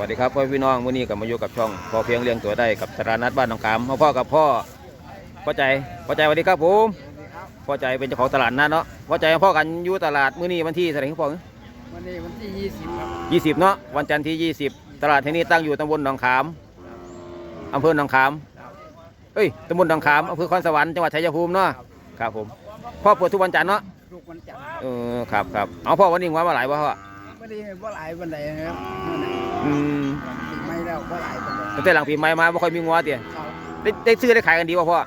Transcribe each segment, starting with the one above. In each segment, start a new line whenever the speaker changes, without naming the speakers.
วัสดีครับพ่อพี่น้องวันนี้กับมาอยู่กับช่องพอเพียงเลี้ยงตัวได้กับตลาดนัดบ้านหนองขามพ่อพ่อกับพ่อพ่อใจพ่อใจสวัสดีครับผมพ่อใจเป็นเจ้าของตลาดนัดเนาะพ่อใจกับพ่อกันอยู่ตลาดมื้อนี้วันที่เท่าไหร่ครับพ่อ
วันนี้วันที่ยี่สิบครับ
ยี่สิบเนาะวันจันทร์ที่ยี่สิบตลาดที่นี้ตั้งอยู่ตำบลหนองขามอำเภอหนองขามเอ้ยตำบลหนองขามอำเภอคอนสวรรค์จังหวัดชัยภูมิเนาะครับผมพ่อเปิดทุกวันจันทร์เนาะ
ลูกวันจันทร์
เออครับครับเอาพ่อวันนี้ว่ามาหลายว่าพ่อ
วันนี้ว่าหลายวันใดครับเมื่อไหร่
อืม
ปีไม่แล้วว่าหลายวันใด
ตั้งแต่หลังปีใหม่มาไม่ค่อยมีงัวเตี๋ย
เขา
ได้ได้ซื้อได้ขายกันดีว่าพ่อ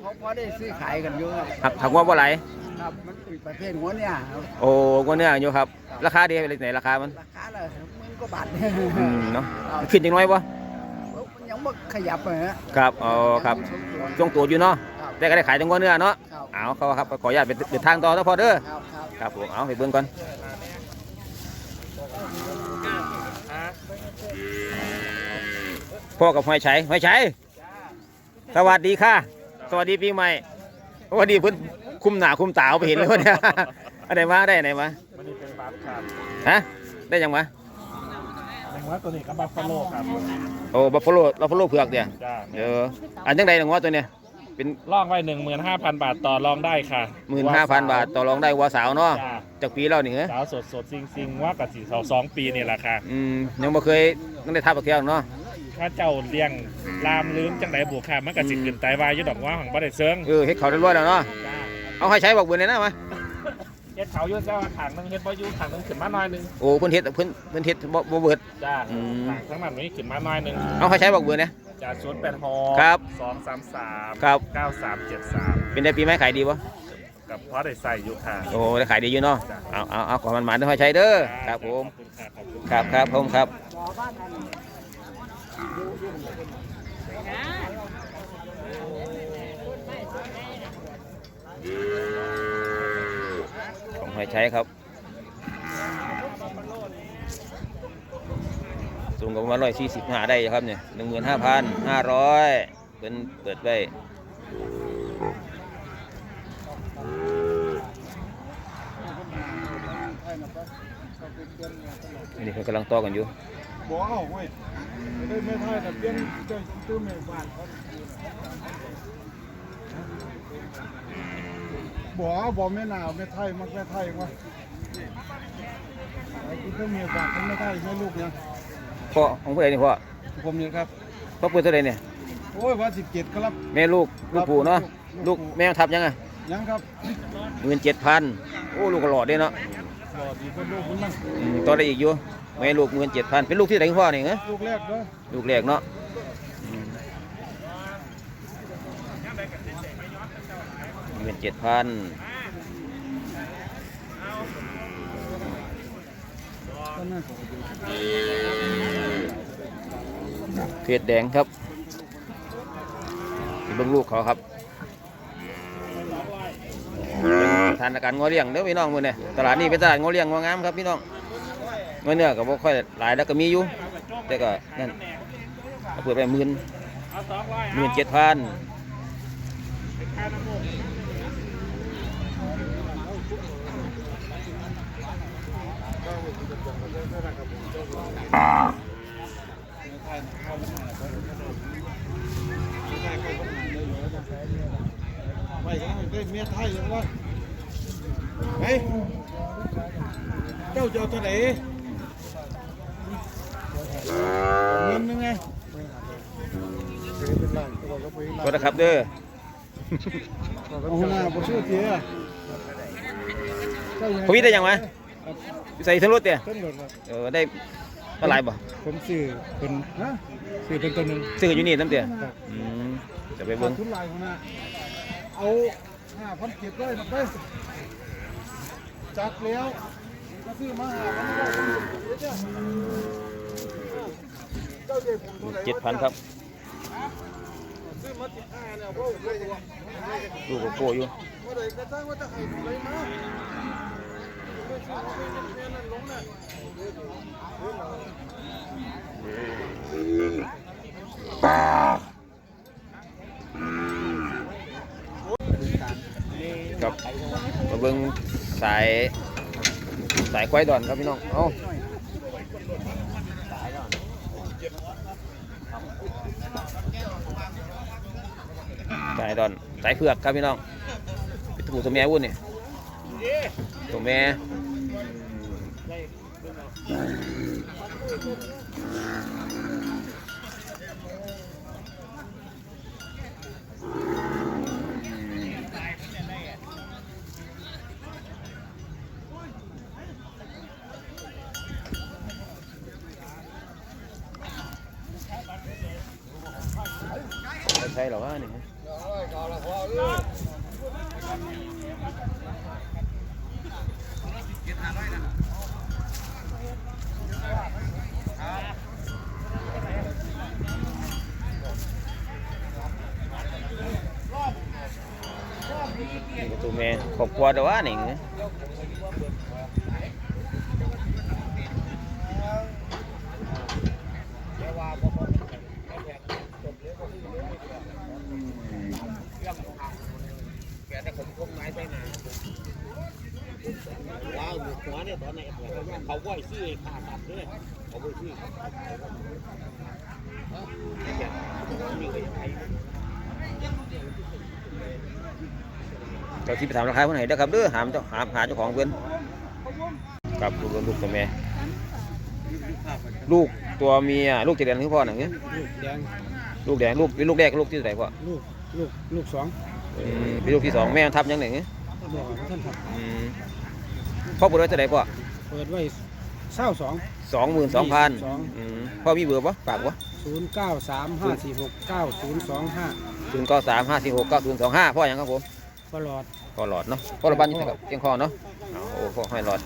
เขาพอได้ซื้อขายกันเยอะครับ
หักหักงัวบ่ไหล
ครับมันเป็นประเภทหัวเนี่ยครับ
โอ้งัวเนี่ยอยู่ครับ ราคาดีเป็นไหนราคามัน
ราคาละหมื่นกว่าบาท
อืมเนาะขึ้นจังน้อยบ่
มันยังไม่ขยับเลยฮะ
ครับอ๋อครับทรงตัวอยู่เนาะ
ครับ
แต่ก็ได้ขายจังงัวเนื้อเนาะ
ครับ
เอาเขาครับขออนุญาตไปเดินทางต่อนะพ่อเด้อ
ครับครับ
ครับผมเอาไปเบิ่งก่อน พ่อกับหอยชัยหอยชัยสวัสดีค่ะ สวัสดีปีใหม่สวัสดีเพิ่นคุมหนาคุมตาเอาไปเห็นเลยวะเนี่ยอะไรมาได้ไหนมา
มันนี่เป็นบัฟครับ
ฮะได้ยังมา
แมงว่าตัวนี้ก็บัฟฟาโลครับ
โอ้บัฟฟาโลบัฟฟาโลเผือกเดีย
จ้า
เอออันจังใดหนังว่าตัวเนี้ยเป็น
ล่องไว้หนึ่งหมื่นห้าพันบาทต่อรองได้ค่ะ
หมื่นห้าพันบาทต่อรองได้วัวสาวเนาะ
จ้า
จากปีแล้วนี่เหรอ
สาวสดสดซิงซิงว่ากับสีสองสองปีนี่แหละค่ะ
อืมยังบ่เคยนั่งได้ทับกับเที่ยวเนาะ
ถ้าเจ้าเลี้ยงลามลืมจังไดบุกค่ะมันก็สิขึ้นไตวายอยู่ดอกว่าของบ่ได้เซิง
เออเฮ็ดเขาได้รวยแล้วเนาะ
จ้า
เอาให้ใช้บอกเบือนเลยนะมา
เฮ็ดเขาอยู่เจ้าถังหนึงเฮ็ดบ่อยู่ถังหนึงขึ้นมาหน่อยหนึง
โอ้เพิ่นเฮ็ดเพิ่นเพิ่นเฮ็ดบ่บ่เบิด
จ้า
อืม
ถังทั้งนั้นนี้ขึ้นมาหน่อยหนึง
เอาให้ใช้บอกเบือนเนี่ย
จ้าศูนย์แปดหก
ครับ
สองสามสาม
ครับ
เก้าสามเจ็ดสาม
เป็นได้ปีไหมขายดีบ่
กับพอได้ใส่อยู่ค่ะ
โอ้ได้ขายดีอยู่เนาะเอาเอาเอาขอมันมาด้วยให้ใช้เด้อครับผม
ขอบคุณค่ะขอบคุณ
ครับครับผมครับ ของให้ใช้ครับ สูงกว่าประมาณร้อยสี่สิบห้าได้ครับเนี่ยหนึ่งหมื่นห้าพันห้าร้อยเป็นเปิดไว้นี่เพิ่นกำลังต่อกันอยู่
บอกเอาไว้ไม่ได้ไม่ไทยแต่เปลี่ยนเจ้าตื้อแม่บ้านเขาบอกเอาบอกแม่นาวแม่ไทยมักแม่ไทยวะไอ้ที่เขามีบ้านเขาไม่ไทยแม่ลูกเนี่ย
พ่อของผู้ใดนี่พ่อ
ผมเนี่ยครับ
พ่อเปิดเท่าไหรเนี่ย
โอ้ยว่าสิบเจ็ดครับ
แม่ลูกลูกปู่เนาะ
ลู
ลูก
กปู่
แม่ทับยังไง
ยังครับ
หมื่นเจ็ดพันโอ้ลูกก็หล่อเด้เนาะ
หลอดอีกเป็นลูกคุณนั่ง
อืมต่อได้อีกอยู่ แม่ลูกหมื่นเจ็ดพันเป็นลูกที่ไหนพ่อนี่เหรอ
ลูกแรกเด้อ
ลูกแรกเนาะหมื่นเจ็ดพันเพชรแดงครับเบิ่งลูกเขาครับทานอาการงอเลี้ยงเด้อพี่น้องมื้อนี้ตลาดนี้เป็นตลาดงอเลี้ยงงองามครับพี่น้อง งอเนื้อก็บ่ค่อยหลายแล้วก็มีอยู่แต่ก็นั่นเอาเปิดไปหมื่นหมื่นเจ็ดพัน
ไปกันได้เมียไทยยังวะเฮ้ยเจ้าเจะเอาตัวไหน เงินนึงไง
ก็นะครับเด้อ
โอ้โหน้าบ่ชื่อเทีย
พวิทย์ได้ยังไหมใส่สรุปเตี้ย
ต้นหลดครับ
เออได้เท่าไหร่บ่
ผมซื้อเป็นฮะซื้อเป็นตัวหนึ่ง
ซื้ออยู่นี่น้ำเตี้ยอืมจะไป
ขา
เบิ่
ด
ง
ทุนหลายของน้าเอาห้าพันเก็บไว้นะไปจัดแล้วก็ซื้อมาห้าพันเจ้าเด็กผม เจ็
ดพันครับ
ซื้อมาสิบห้าเนี่ยโว้ยเลย
ลูกโกโกอยู่
จ้างว่าจะให้อะไรมาเพิ่งน่ะ
ครับมาเบิ่งสายสายควายดอนครับพี่น้อง เอ้า ดอนสายเผือกครับพี่น้องเป็นตัวตัวแม่วุ่นนี่ตัวแม่ใช่หรอวะนี่ นี่ก็ตัว แม่ เดี๋ยวว่านี่เจ้าที่ไปถามราคาเพื่อนไหนเด้อครับเด้อหามเจ้าหาหาเจ้าของเพื่อนครับลูกลูกตัวแม่ลูกตัวเมียลูกจะเดือนคือพ่อหนังเนี้ย
ลูกแดง
ลูกแดงลูกเป็นลูกแรกลูกที่ไหนพ่อ
ลูกลูกลูกสอง
อืมเป็นลูกที่สองแม่มันทับยังไงเงี้ย
บอกว่าท่านครับ
อืมพ่อเปิดไว้เท่าไหร่พ่อ
เปิดไว้เศร้าสอง
สองหมื่นสองพัน
สอง
พ่อมีเบอร์ปะฝากปะ
ศูนย์เก้าสามห้าสี่หกเก้าศูนย์สองห้า
ศูนย์เก้าสามห้าสี่หกเก้าศูนย์สองห้าพ่อยังครับผม
ตลอด
พ่อหลอดเนาะพ่อหลอดบ้านอยู่ไหนครับเชียงคอเนาะเอาโอ้พ่อห้หลอด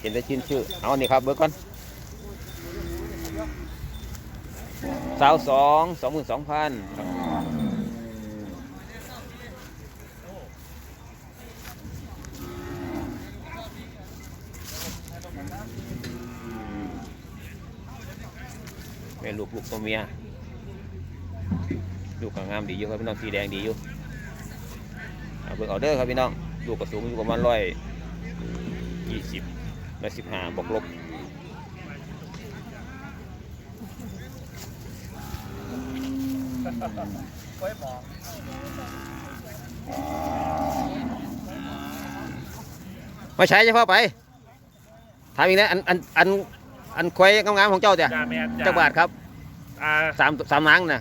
เห็นได้ชินชื่อเอาอันนี้ครับเบอร์ก่อนสาวสองสองหมื่นสองพันแม่ลูกลูกตัวเมีย ลูกก็งามดีอยู่ครับพี่น้องสีแดงดีอยู่ เอาเบิ่งเอาเด้อครับพี่น้องลูกก็สูงอยู่ประมาณร้อยยี่สิบร้อยสิบห้าบวกลบมาใช้เฉพาะไปถามอีกนะอันอันอันอันควายงามๆของเจ้าเจ้ะ
จ้าแม่น
เจ้าบาทครับ
อ่า
สามสามนางนะ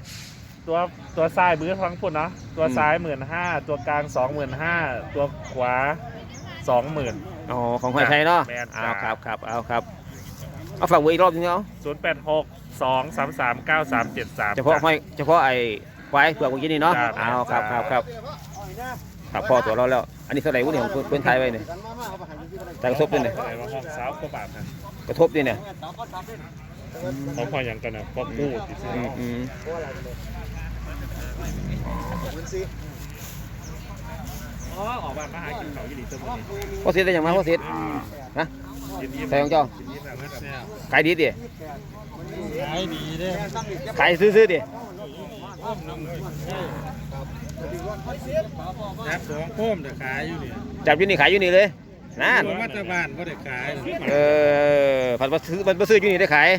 ตัวตัวซ้ายมือฟังพูดเนาะตัวซ้ายหมื่นห้าตัวกลางสองหมื่นห้าตัวขวาสองหมื่น
อ๋อของควายไทยเนาะ
แม่นจ้ะ
เอาครับครับเอาครับเอาฝากเบอร์อีกรอบนึงเอา
ศูนย์แปดหกสองสามสามเก้าสามเจ็ดสาม
เฉพาะห้อยเฉพาะไอ้ควายเผือกเมื่อกี้นี่เนาะ
จ้ะ
เอาครับครับครับครับพ่อตัวเราแล้ว อันนี้เท่าไหร่วุ้นของเพื่อนไทยไว้เนี่ยแต่กระทบด้วยเนี่ย
อะไรวะห้องสาวกว่าบาทนะ
กระทบด้วยเนี่ย
เขาพออย่างกันนะพอกู้ที่ซื้อ
อืมอืม
อ๋อออกบ้านมาหากินเขาอยู่ดีตัวนี้
พ่อเสียได้ยังไงพ่อเสียนะ
ยินดี
ใส่ของเจ้า
ยินดีแบบนั้นครับ
ขายดีดิ
ขายดีเด้
ขายซื้อๆดิ
นับสองโคมเดี๋ยวขายอยู่เนี่ย
จับอยู่นี่ขายอยู่นี่เลยนั่น
มาตรบ้านก็ได้ขาย
เออผัดมาซื้อมันมาซื้ออยู่นี่ได้ขาย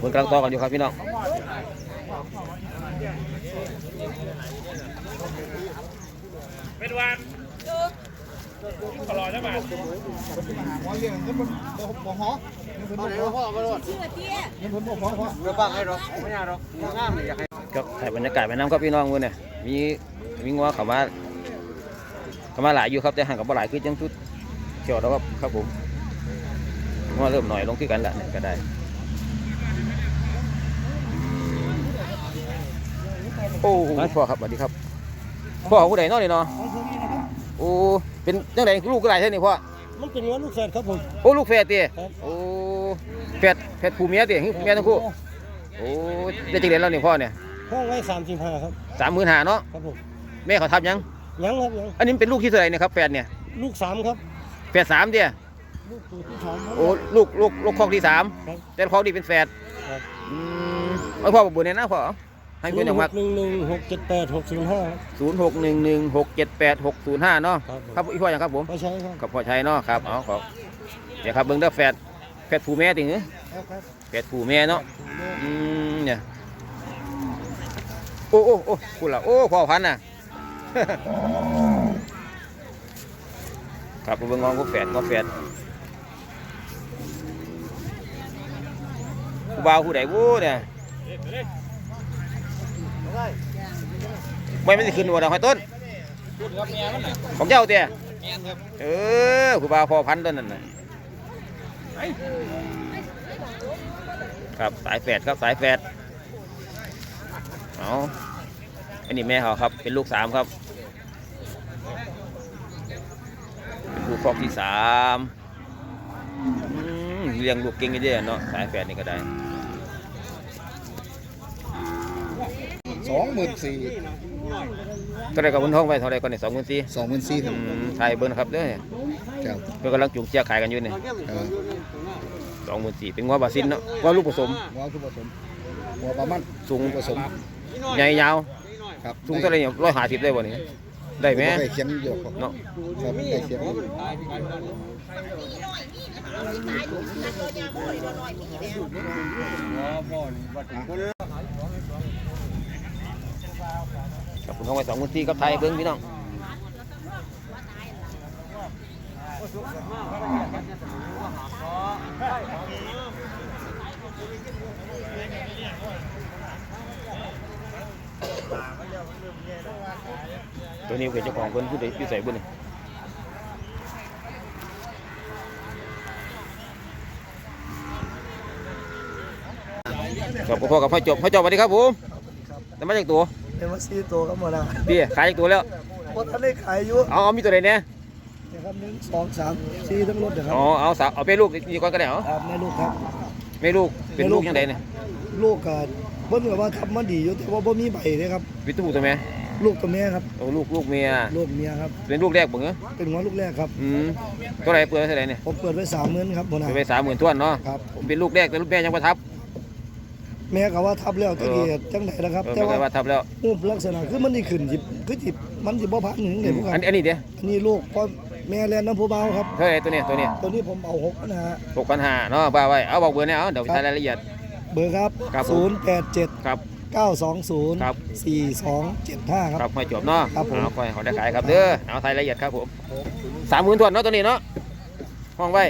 เพิ่นกำลังต่อกันอยู่ครับพี่น้อง
เป็นวันตลอดใช่ไหม
หมอเลี้ยงเงินมันบ่บ่ฮอเงินเพิ่นบ่ฮอเงินเพิ่นบ่ฮอฮอ
เดี๋ยวบ้างให้หรอกไม่ยากหรอกง่ามเลยอยากให้
ก็ถ่ายบรรยากาศไปน้ำครับพี่น้องมื้อเนี่ยมีมีงัวเขามาเขามาหลายอยู่ครับแต่ห่างกับบ่หลายคือจังชุดเขียวแล้วครับครับผมงัวเริ่มหน่อยลงที่กันละเนี่ยก็ได้ โอ้พ่อครับสวัสดีครับพ่อของผู้ใดเนาะนี่เนาะโอ้เป็นจังไดลูกก็ได้เท่านี้พ่อ
มันเป็นว่าลูกแฝดครับผม
โอ้ลูกแฝดติ
ครับ
โอ้แฝดแฝดผู้เมียติหึเมียทั้งคู่โอ้ได้จังไดแล้วนี่พ่อเนี่ย
ห้องไว้สามสิบห้าครับ
สามหมื่นห้าเนาะ
ครับผม
แม่เขาทับยัง
ยังครับยัง
อันนี้เป็นลูกที่เท่าไหร่เนี่ยครับแฝดเนี่ย
ลูกสามครับ
แฝดสามเดีย
ลูกตัวที่สามครับ
โอ้ลูกลูกลูกคอกที่สาม
ครับ
แต่คอกนี่เป็นแฝด
ครับ
อืมเอาพ่อบอกบุญเนี่ยนะพ่อ ให้เพื่อนอย่างมาก
หนึ่งหนึ่งหกเจ็ดแปดหกศูนย์ห้า
ศูนย์หกหนึ่งหนึ่งหกเจ็ดแปดหกศูนย์ห้าเนาะ
ครับผม
ครับอีพ่ออย่างครับผม
ไม่ใช่ครับ
กับพ่อชัยเนาะครับเอาขอเดี๋ยวครับเบิ้งเด้อแฝดแฝดผู้แม่ติงเหรอ
ครับครับ
แฝดผู้แม่เนาะอืมเนี่ยโอ้โอ้โอ้คุณล่ะโอ้พ่อพันธุ์น่ะครับเบิ่งงองก็แฝดก็แฝดผู้บ่าวผู้ใดวู้เนี่ย ไม่ไม่ได้ขึ้นหัวดอกไม้ต้นของเจ้าเตี้ยเออผู้บ่าวพ่อพันธุ์ต้นนั่นน่ะครับสายแฝดครับสายแฝดเอาอันนี้แม่เขาครับ เป็นลูกสามครับเป็นลูกฟอกที่สามอืมเลี้ยงลูกเก่งกันเยอะเนาะสายแฝดนี่ก็ได้
สองหมื่นสี่
เท่าไรกับบุญท้องไปเท่าไรก่อนเนี่ยสองหมื่นสี่
สองหมื่นสี่ครับ
ไทยเบิ้ลครับเด้อ
ครับ
เพื่อนกำลังจูงเชียร์ขายกันอยู่เนี่ย
เออ
สองหมื่นสี่เป็นงัวบาซินเนาะงัวลูกผสม
หัวคือผสมหัวประมาณ
สูง
ผสม
ใหญ่ยาว
ครับ
สูงเท่าไรเนี่ยร้อยห้าสิบได้บ่เนี่ยได้ไหม
ใกล้เคียงอยู่ครับ
เนาะ
ครับใกล้เคียงอยู่
ครับบุญท้องไปสองหมื่นสี่กับไทยเบิ้งพี่น้องตัวนี้เป็นเจ้าของเพิ่นผู้ใดอยู่ใส่บุญนี่ครับพ่อกับพ่อจบพ่อจบสวัสดีครับผมแต่มาจากตัว
เอ็มซีตัวก็หมดแล้ว
พี่ขายจากตัวแล้ว
พอท่านได้ขายอยู่
เอาเอามีตัวไหนเนี่ย
นะครับหนึ่งสองสามสี่ทั้งรถนะครับ
อ๋อเอาสาวเอาไปลูกนี่ก่อนก็ได้เหรอ
ครับแม่ลูกครับ
ไม่ลูกเป็นลูกยังไงเนี่ย
ลูกก็เพิ่นก็ว่าทำมาดีอยู่แต่ว่าบ่มีใบเลยครับ
วิทูตัวแม่
ลูกตัวแม่ครับ
โอ้ลูกลูกเมีย
ลูกเมียครับ
เป็นลูกแรกบ่เหรอ
เป็นหัวลูกแรกครับ
อืมตัวไหนเปิดไว้เท่าไหร่เนี่ย
ผมเปิดไว้สามหมื่นครับหัวหน้า
เปิดไปสามหมื่นทวนเนาะ
ครับ
ผมเป็นลูกแรกแต่ลูกแม่ยังประทับ
แม่ก็ว่าทับแล้วตะกี้จังไดนะครับ
เออ
แต่
ไม่
ว่า
ได้ว่าทับแล้ว
รูปลักษณะคือมันนี่ขึ้นสิคือสิมันสิบ่พักหนึ่งเลยพวกค
อั
รั
น
บ
อันนี้เดี๋ยว
อันนี้ลูกพ่อแม่แลนน้ำผู้เบาครับ
เท่าไหร่ตัวเนี้ยตัวเนี้ย
ตัวนี้ผมเอาหกนะฮะ
หกพันห้าเนาะบ้าไว้เอาบอกเบอร์เนี่ยเอาเดี๋ยวไปทายรายละเอียด
เบอร์ครับ
ครับผม
ศูนย์แปดเจ็ด
ครับ
เก้าสองศูนย์
ครับ
สี่สองเจ็ดห้าครับ
ครับไม่จบเนาะ
ครับผม
เอาไปเขาได้ขายครับเด้อเอาทายรายละเอียดครับผมสามหมื่นทวนเนาะตัวนี้เนาะห้องไว้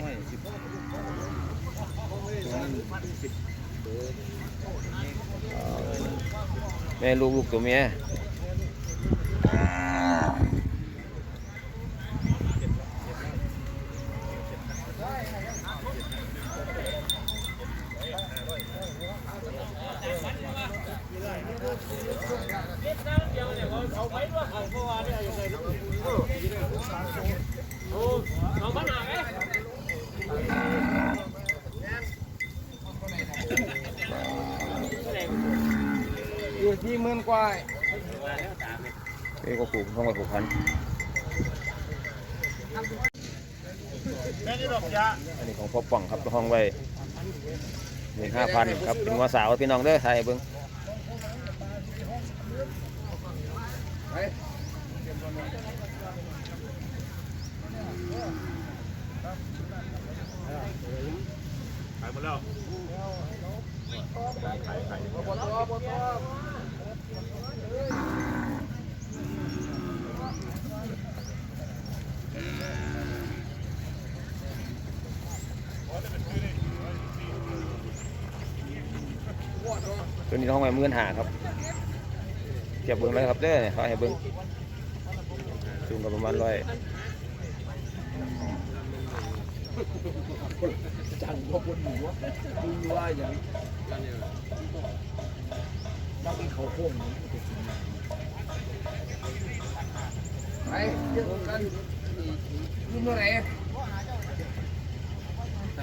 แม่ลูกลูกตัวเมีย ยี่หมื่นกว่าเอ้ก็ปลูกต้องไว้ปลูกพันอันนี้ของพ่อป่องครับห้องไว้หนึ่งห้าพันครับเป็นงัวสาวพี่น้องเด้อไทยเบิ้ง ตัวนี้ห้องไว้หมื่นหาครับเทียบเบิ้งเลยครับเด้อเขาให้เบิ้งสูงกับประมาณร้อยมาเบิ้งวัวแม่สาวให้ต้นนี่แม่สาวเนาะให้ต้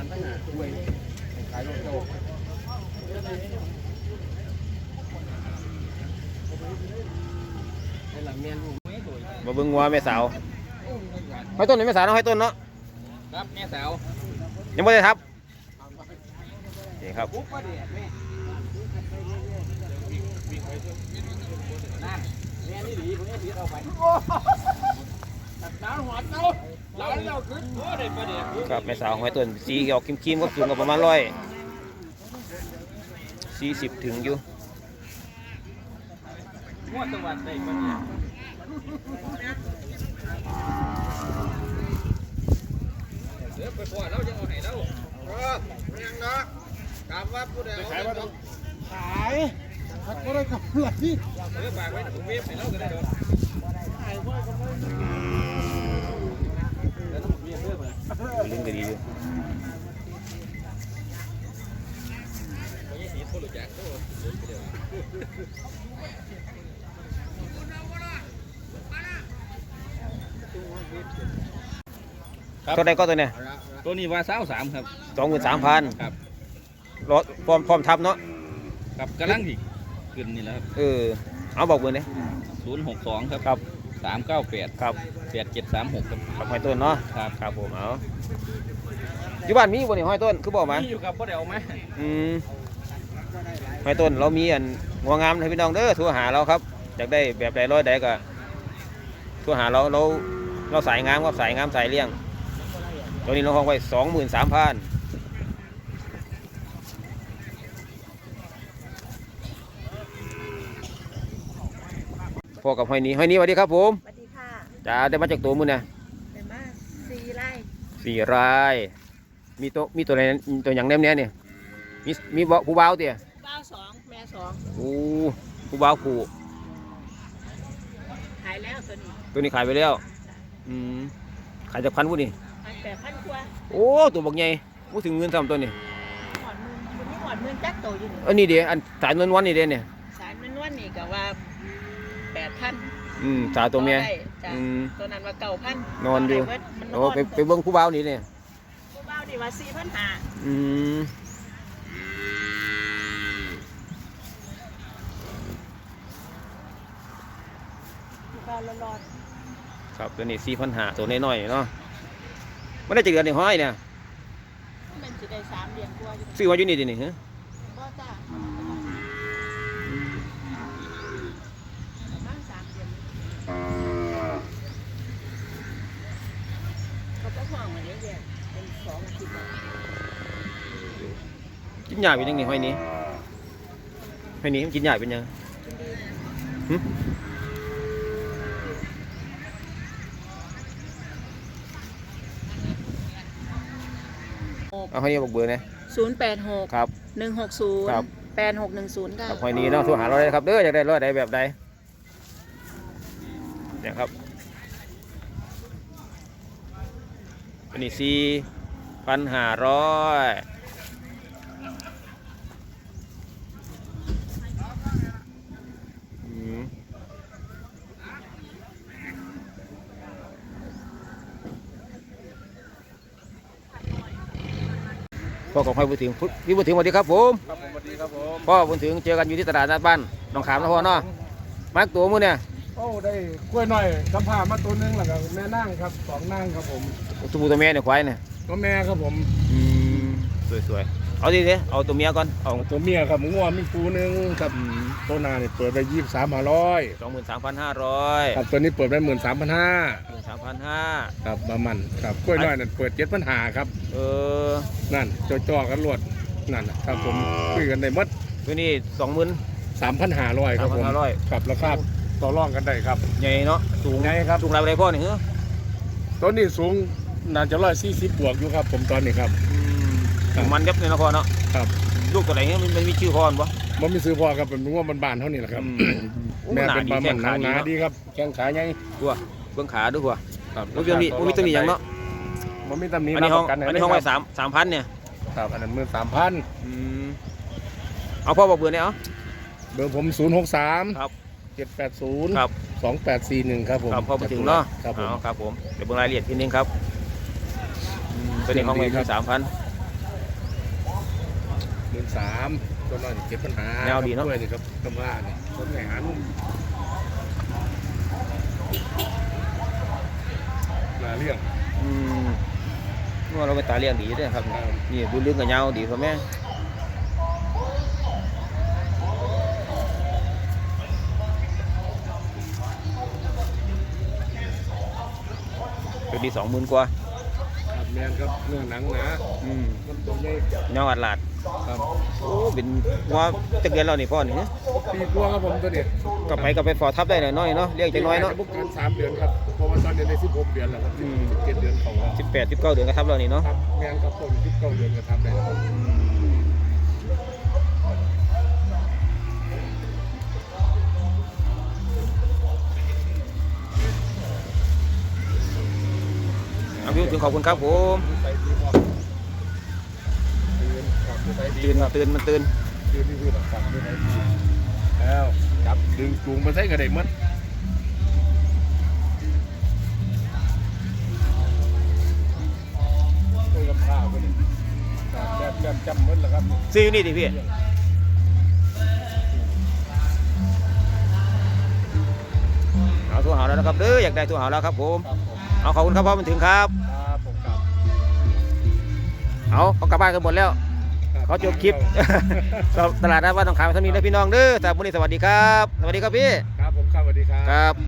นเนาะ
ครับแม่สาว
ยังไม่ได้ทับ นี่ครับ
แม่นี่ดีผมนี่ดีเอาไปดาวหัวเต้าหลังเราขึ้นโอ้ได้ประเดี๋ยว
ครับแม่สาวของให้ต้นสีออกครีมๆก็สูงกับประมาณร้อยสี่สิบถึงอยู่
งวดตะวันได้ปะเนี่ย เดี๋ยวไปพ่อเราจะเอาให้เราเออยังเนาะกลับว่าผู้ใดเอาไปต้อง
ขายหักก็ได้กำไร
เออฝากไว้ในถุงเวฟให้เราก็ได้ดอก
ลิงก์ก็ดีอยู่
บ่ยังสีคนรู้จักโอ้เดี๋ย ว
เท่าไหรก็ตัวเนี่ย
ตัวนี้ว่าสาวสามครับ
สองหมื่นสามพัน
ครับ
รถพร้อมพร้อมทับเนาะ
กับกำลังที่ขึ้นนี่แหละครับ
เออเอาบอกเบอร์เนี่ย
ศูนย์หกสองครับ
ครับ
สามเก้าแปด
ครับ
แปดเจ็ดสามหกครับ
ครับห้อยต้นเนาะ
ครับ
ครับผมเอาอยู่บ้านมีบ่นี่ห้อยต้นคือบอกมา
นี่อยู่กับพ่อเดี๋ยวเอาไหม
อืมห้อยต้นเรามีอันงัวงามให้พี่น้องเด้อโทรหาเราครับอยากได้แบบใดร้อยใดก็โทรหาเราเรา เราสายงามครับสายงามสายเลี้ยง ตัวนี้เราห้องไว้สองหมื่นสามพันพอกับห้อยนี้ห้อยนี้สวัสดีครับผม
สวัสดีค่ะ
จ้าได้มาจากตัวมือเนี่ย
เป็นมาสี่ไร่
สี่รายมีตัวมีตัวอะไรมีตัวอย่างแนมเนี้ยเนี่ยมีมีบ่ผู้บ่าวเตี่ย
บ้าวสองแม่สอง
โอ้ผู้บ่าวผู้
ขายแล้วตัวนี้
ตัวนี้ขายไปแล้ว อืมขายจากพันผู้นี่
พันแปดพันกว่า
โอ้ตัวบักใหญ่พูดถึงเงินทำตัวนี่
หอดมือคนนี้หอดมือจักโตอยู่นี่
อันนี้เดียอันสายนวลวันนี่เดียเนี่ย
สายมันวันนี่ก็ว่าแปดพัน
อืมสาวตัวเมีย
จ้ะ
อืม
ตัวนั้นว่าเก้าพัน
นอนอยู่
มันน
โอ้
อน
ไปไปเบิ้งผู้บ่าวนี่เนี่ย
ผู้บ้าวนี่ว่าสี่พันห้า
อืม
ผู้บ้าวรอด
ครับตัวนี้สี่พันหาตัวน้อยๆเนาะไม่ได้จะเดือนในห้อยเนี่ย
ๆมันจะได้สามเดือนกว่าอยู่
ซื้อมาอยู่นี่ดินี่ฮะ
บ่จ้าประมาณสามเดือนเขาก็ห่วงมาเรื่อยๆเป็นสองอาทิตย์แล้ว
กินหยาเป็นยังนี่ห้อยนี้ห้อยนี้มันกินหยาเป็นยังหึ เอาห้อยนี้บอกเบอร์นะ
ศูนย์แปดหก
ครับ
หนึ่งหกศูนย์
ครับ
แปดหกหนึ่งศูนย์ค่ะ
ครับห้อยนี้เนาะโทรหาเราได้ครับเด้ออยากได้ร้อยใดแบบใดเนี่ยครับอันนี้สี่พันห้าร้อย พ่อของพ่อบุญถึงพุทธพี่บุญถึงสวัสดีครับผม
ครับผมสวัสดีครับผม
พ่อบุญถึงเจอกันอยู่ที่ตลาดนัดบ้านหนองขามนะพ่อเนาะมาร์กตัวมือเนี่ย
โอ้ได้กล้วยหน่อยกำพร้ามาตัวหนึงแล้วก็แม่นั่งครับสองนั่งครับผม
ตัวผู้ตัวแม่เนี่ยควายเนี่ย
ก็แม่ครับผม
อืมสวยๆเอาดิเเอาตัวเมียก่อนเอา
ตัวเมียครับงัวมีปูหนึงครับตัวนาเนี่ยเปิดไปยี่สิบสามห้าร้อย
สองหมื่นสามพันห้าร้อย
ครับตัวนี้เปิดไปหมื่นสามพันห้า
หมื่นสามพันห้า
ครับประมาณครับกล้วยน้อยนั่นเปิดเจ็ดพันหาครับ
เออ
นั่นจ่อๆกันรวดนั่นน่ะครับผมคุยกันได้หมด
ตัวนี้สองหมื่น
สามพันหาร้อยครับผม
3,500
ครับราคาต่อรองกันได้ครับ
ใหญ่เนาะสูง
ไงครับ
สูงไรไปพ่อเนี่ยเหรอ
ตัวนี้สูงน่าจะร้อยสี่สิบบวกอยู่ครับ ผมตอนนี้ครับ
อืมถึงมันยับเลยนะพ่อเนาะ
ครับ
ลูกตัวไหนเนี่ยมันมันมีชื่อพ่อปะ
มันมีซื้อพอครับเป็นงัวบานๆเท่านี้แหละครับแม่เป็นบามันหนังหนาดีครับแข้งขาใหญ่
ตัวเบื้องขาด้วยหัว
ครับ
มันมีมันมีตัวนี้อย่างเนาะ
มันมีตำหนิ
อันนี้ห้อง
รับประกั
อันนี้ห้องไว้
ครับ
สามสามพันเนี่ย
ครับอันนั้นมือสามพัน
อืมเอาพ่อบอกเบอร์เนี่ยเอา
เบอร์ผมศูนย์หกสาม
ครับ
เจ็ดแปดศูนย์
ครับ
สองแปดสี่หนึ่งครับผม
ครับพอไปถึงเนาะ
ครับผม
เอาครับผมเดี๋ยวเบิ่งรายละเอียดทีนึงครับอืมตัวนี้ห้องไว้ที่สามพัน
หมื่นสามตัวน้อยเจ็ดปัญหา
แนวดีเนอะ
ด้วยนี่ครับกำลังนี่ต้นไงหันนาเลี้ยง
อืม ว่าเราไปตาเลี้ยงดีด้วยครับ นี่ดูเรื่องกับเงาดีกว่าแม่ตัวนี้สองหมื่นกว่า
ครับแมนครับเนื้อหนังหนะ
อืม
มันตรงใหญ่
ยองอัดลาด
ครับ
โอ้เป็นว่าจักเดือนแล้วนี่พ่อนี่
ปีกลัวครับผมตัวนี้
กลับไปก็ไปฟอทับได้หน่อยน้อยเนาะเลี้ยงจักหน้อยเนาะ
บุกการสามเดือนครับ เพราะว่าตอนนี้ได้สิบหกเดือนแล้วครับสิบเจ็ดเดือนเขาแล้ว
สิบแปดสิบเก้าเดือนก็ทับแล้วนี่เนาะ
ครับแมงกับต้นสิบเก้าเดือนก็ทำได้แล้วครับ
เอาพี่ถึงขอบคุณครับผม
ใส่ดีพอตื่นครับใส่ดี
ตื่น
ครับ
ตื่นมันตื่น
ตื่นที่พื้นครับตื่นไหนแล้วจับดึงจูงมาใส่กระเด็นมัด ครับแจมแจมจำมัดแล้วครับ
ซื้ออยู่นี่ดิพี่เอาทั่วหาแล้วนะครับเด้ออยากได้ทั่วหาแล้วครับผม
ครับผม
เอาขอบคุณครับพ่อมันถึงครับ
ครับผมครับ
เอาเขากลับบ้านกันหมดแล้วเขาจบคลิป ตลาดนัดบ้านหนองขามท่านนี้นะพี่น้องเด้อแต่วันนี้สวัสดีครับ สวัสดีครับพี่
ครับผมครับสวัสดีครับ
ครับ